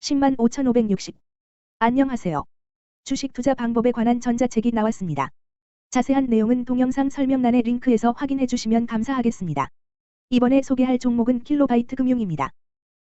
10만 5,560. 안녕하세요. 주식 투자 방법에 관한 전자책이 나왔습니다. 자세한 내용은 동영상 설명란의 링크에서 확인해 주시면 감사하겠습니다. 이번에 소개할 종목은 킬로바이트 금융입니다.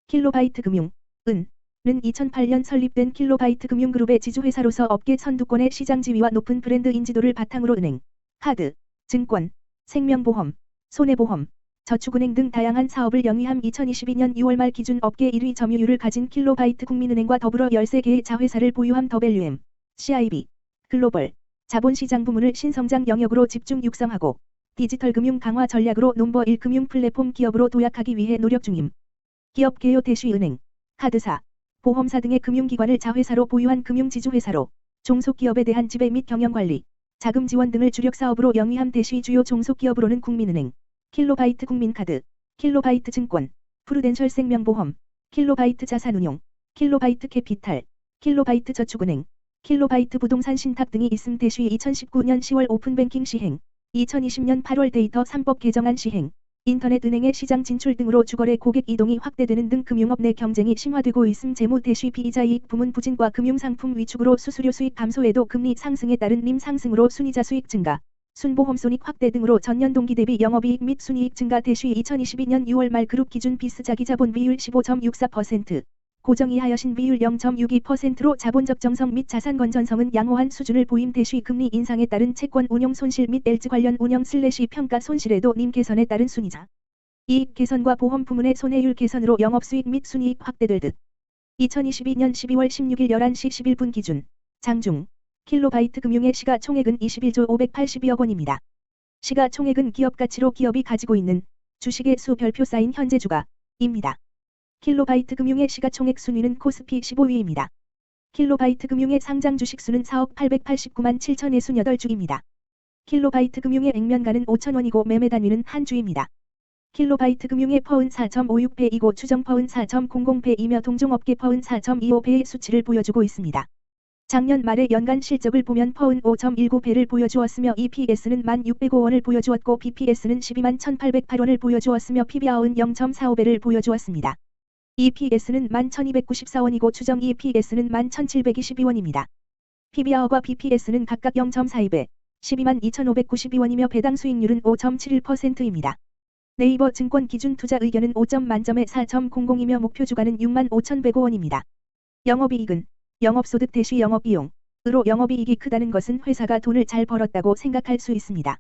킬로바이트 금융, 은, 는 2008년 설립된 킬로바이트 금융그룹의 지주회사로서 업계 선두권의 시장 지위와 높은 브랜드 인지도를 바탕으로 은행, 카드, 증권, 생명보험, 손해보험, 저축은행 등 다양한 사업을 영위함 2022년 6월 말 기준 업계 1위 점유율을 가진 킬로바이트 국민은행과 더불어 13개의 자회사를 보유함 더밸류엠, CIB, 글로벌, 자본시장 부문을 신성장 영역으로 집중 육성하고 디지털 금융 강화 전략으로 넘버 1 금융 플랫폼 기업으로 도약하기 위해 노력 중임. 기업 개요 대시 은행, 카드사, 보험사 등의 금융기관을 자회사로 보유한 금융지주회사로 종속기업에 대한 지배 및 경영관리, 자금 지원 등을 주력 사업으로 영위함 대시 주요 종속기업으로는 국민은행, 킬로바이트 국민카드, 킬로바이트 증권, 프루덴셜 생명보험, 킬로바이트 자산운용, 킬로바이트 캐피탈, 킬로바이트 저축은행, 킬로바이트 부동산 신탁 등이 있음 대시 2019년 10월 오픈뱅킹 시행, 2020년 8월 데이터 3법 개정안 시행, 인터넷 은행의 시장 진출 등으로 주거래 고객 이동이 확대되는 등 금융업 내 경쟁이 심화되고 있음 재무 대시 피이자 이익 부문 부진과 금융상품 위축으로 수수료 수익 감소에도 금리 상승에 따른 림 상승으로 순이자 수익 증가, 순보험 손익 확대 등으로 전년 동기 대비 영업이익 및 순이익 증가 대시 2022년 6월 말 그룹 기준 비스자기 자본 비율 15.64%, 고정이하여 신 비율 0.62%로 자본 적정성 및 자산 건전성은 양호한 수준을 보임 대시 금리 인상에 따른 채권 운용 손실 및 엘즈 관련 운영 슬래시 평가 손실에도 님 개선에 따른 순이자 이익 개선과 보험 부문의 손해율 개선으로 영업수익 및 순이익 확대될 듯. 2022년 12월 16일 11시 11분 기준 장중 킬로바이트 금융의 시가총액은 21조 582억 원입니다. 시가총액은 기업가치로 기업이 가지고 있는 주식의 수 별표 쌓인 현재 주가입니다. 킬로바이트 금융의 시가총액 순위는 코스피 15위입니다. 킬로바이트 금융의 상장 주식 수는 4억 889만 7,068주입니다. 킬로바이트 금융의 액면가는 5천원이고 매매 단위는 한 주입니다. 킬로바이트 금융의 퍼은 4.56배이고 추정 퍼은 4.00배이며 동종업계 퍼은 4.25배의 수치를 보여주고 있습니다. 작년 말의 연간 실적을 보면 퍼은 5.19배를 보여주었으며 EPS는 1,605원을 보여주었고 BPS는 12만 1,808원을 보여주었으며 PBR은 0.45배를 보여주었습니다. EPS는 11,294원이고 추정 EPS는 11,722원입니다. PBR과 BPS는 각각 0.42배, 12만 2,592원이며 배당 수익률은 5.71%입니다. 네이버 증권 기준 투자 의견은 5점 만점에 4.00이며 목표 주가는 6만 5,105원입니다. 영업이익은 영업소득 대시 영업비용으로 영업이익이 크다는 것은 회사가 돈을 잘 벌었다고 생각할 수 있습니다.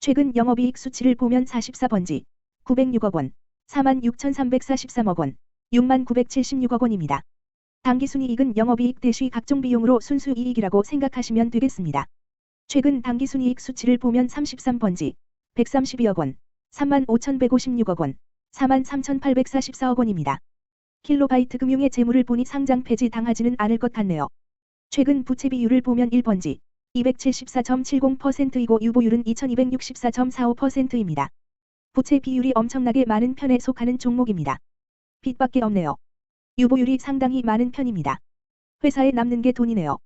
최근 영업이익 수치를 보면 44번지 906억 원, 4만 6,343억 원, 6만 976억 원입니다. 당기순이익은 영업이익 대시 각종 비용으로 순수이익이라고 생각하시면 되겠습니다. 최근 당기순이익 수치를 보면 33번지 132억 원, 3만 5,156억 원, 4만 3,844억 원입니다. 킬로바이트 금융의 재물을 보니 상장 폐지 당하지는 않을 것 같네요. 최근 부채 비율을 보면 1번지 274.70%이고 유보율은 2264.45%입니다. 부채 비율이 엄청나게 많은 편에 속하는 종목입니다. 빚밖에 없네요. 유보율이 상당히 많은 편입니다. 회사에 남는 게 돈이네요.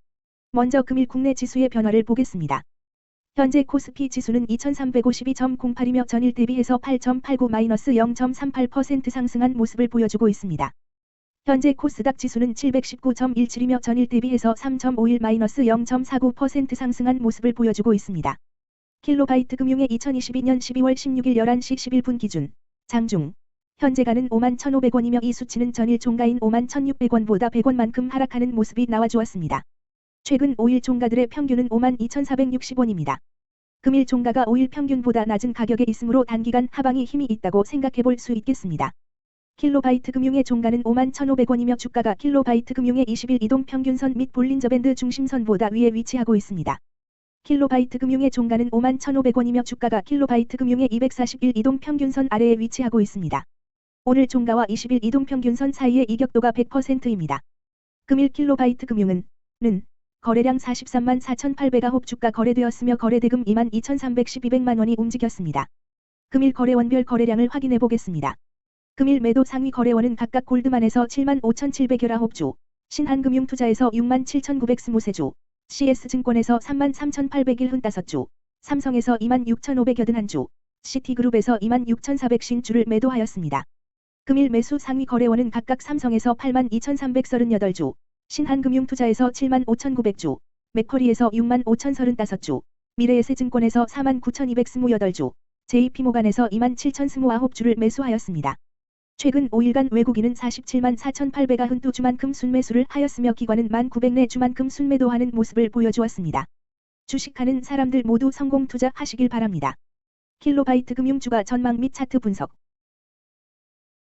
먼저 금일 국내 지수의 변화를 보겠습니다. 현재 코스피 지수는 2352.08이며 전일 대비해서 8.89-0.38% 상승한 모습을 보여주고 있습니다. 현재 코스닥 지수는 719.17이며 전일 대비해서 3.51-0.49% 상승한 모습을 보여주고 있습니다. 킬로바이트 금융의 2022년 12월 16일 11시 11분 기준 장중 현재가는 5만 1,500원이며 이 수치는 전일 종가인 5만 1,600원보다 100원만큼 하락하는 모습이 나와주었습니다. 최근 5일 종가들의 평균은 5만 2,460원입니다. 금일 종가가 5일 평균보다 낮은 가격에 있으므로 단기간 하방이 힘이 있다고 생각해 볼 수 있겠습니다. 킬로바이트 금융의 종가는 5만 1,500원이며 주가가 킬로바이트 금융의 20일 이동 평균선 및 볼린저밴드 중심선보다 위에 위치하고 있습니다. 킬로바이트 금융의 종가는 5만 1,500원이며 주가가 킬로바이트 금융의 241 이동 평균선 아래에 위치하고 있습니다. 오늘 종가와 20일 이동 평균선 사이의 이격도가 100%입니다. 금일 킬로바이트 금융은 는 거래량 43만 4,800억 주가 거래되었으며 거래대금 2만 2,312백만 원이 움직였습니다. 금일 거래원별 거래량을 확인해 보겠습니다. 금일 매도 상위 거래원은 각각 골드만에서 7만 5,700여라홉주, 신한금융투자에서 6만 7,923주, CS증권에서 3만 3,801흔5주, 삼성에서 2만 6,581주, 시티그룹에서 2만 6,400신주를 매도하였습니다. 금일 매수 상위 거래원은 각각 삼성에서 8만 2,338주, 신한금융투자에서 7만 5,900주, 맥쿼리에서 6만 5,035주, 미래에셋증권에서 4만 9,228주, JP모간에서 2만 7,029주를 매수하였습니다. 최근 5일간 외국인은 47만 4,892주만큼 순매수를 하였으며 기관은 1만 900내 주만큼 순매도 하는 모습을 보여주었습니다. 주식하는 사람들 모두 성공 투자하시길 바랍니다. 킬로바이트 금융주가 전망 및 차트 분석